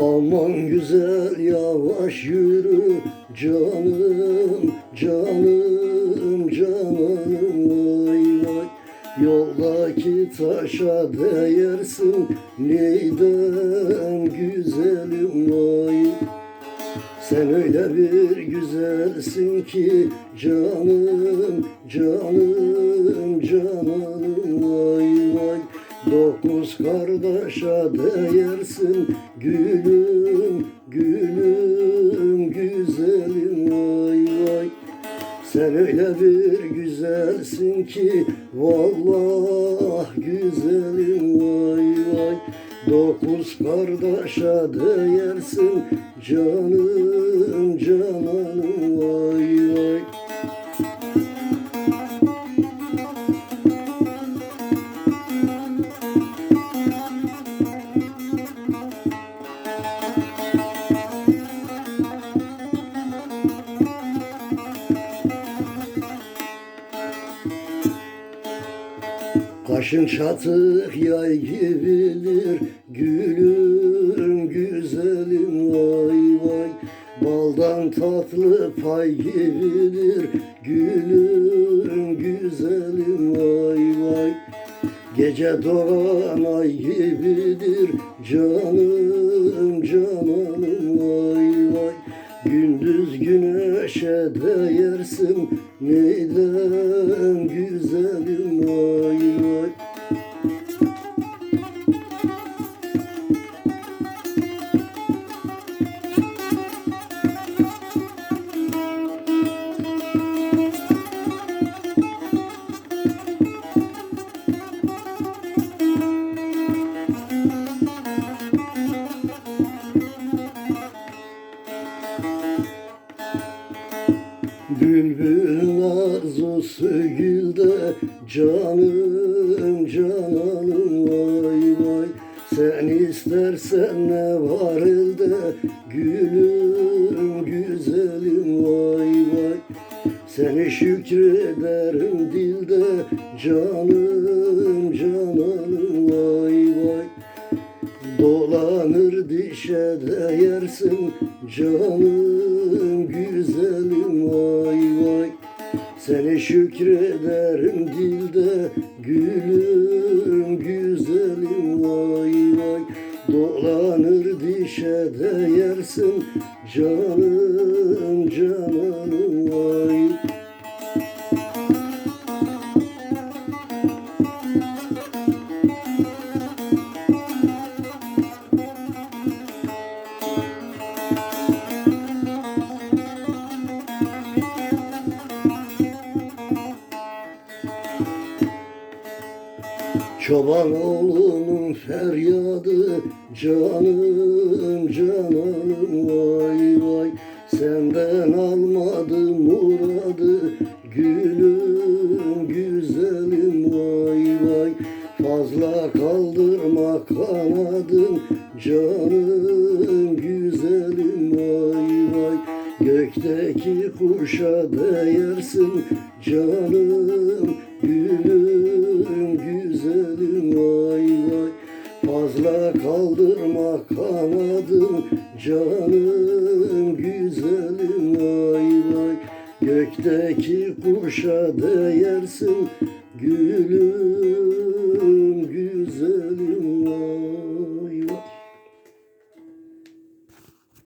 Aman güzel yavaş yürü canım canım canım. Vay vay Yoldaki taşa değersin neyden güzelim? Vay. Sen öyle bir güzelsin ki canım, canım, Dokuz kardeşe değersin. Gülüm, gülüm, güzelim. Vay vay. Sen öyle bir güzelsin ki vallah güzelim. Vay vay. Dokuz kardeşe değersin. Canım cananım. Vay Kaşın çatık yay gibidir Gülüm güzelim vay vay. Baldan tatlı pay gibidir Gülüm güzelim vay vay. Gece doğan ay gibidir Canım cananım vay Gündüz güneşe değersin Neyden güzelim vay vay Bülbül arzusu gülde canım cananım vay vay. Sen istersen ne var elde? Gülüm güzelim vay vay. Seni şükrederim dilde canım cananım vay vay. Dolanır dişe değersin canım vay Seni şükrederim dilde gülüm güzelim vay vay. Dolanır dişe değersin canım cananım vay Çoban oğlunun feryadı canım cananım vay vay. Senden almadım muradı gülüm güzelim vay vay. Fazla kaldırma kanadın canım güzelim vay vay. Gökteki kuşa değersin canım kanadın canım güzelim vay vay. Gökteki kuşa değersin gülüm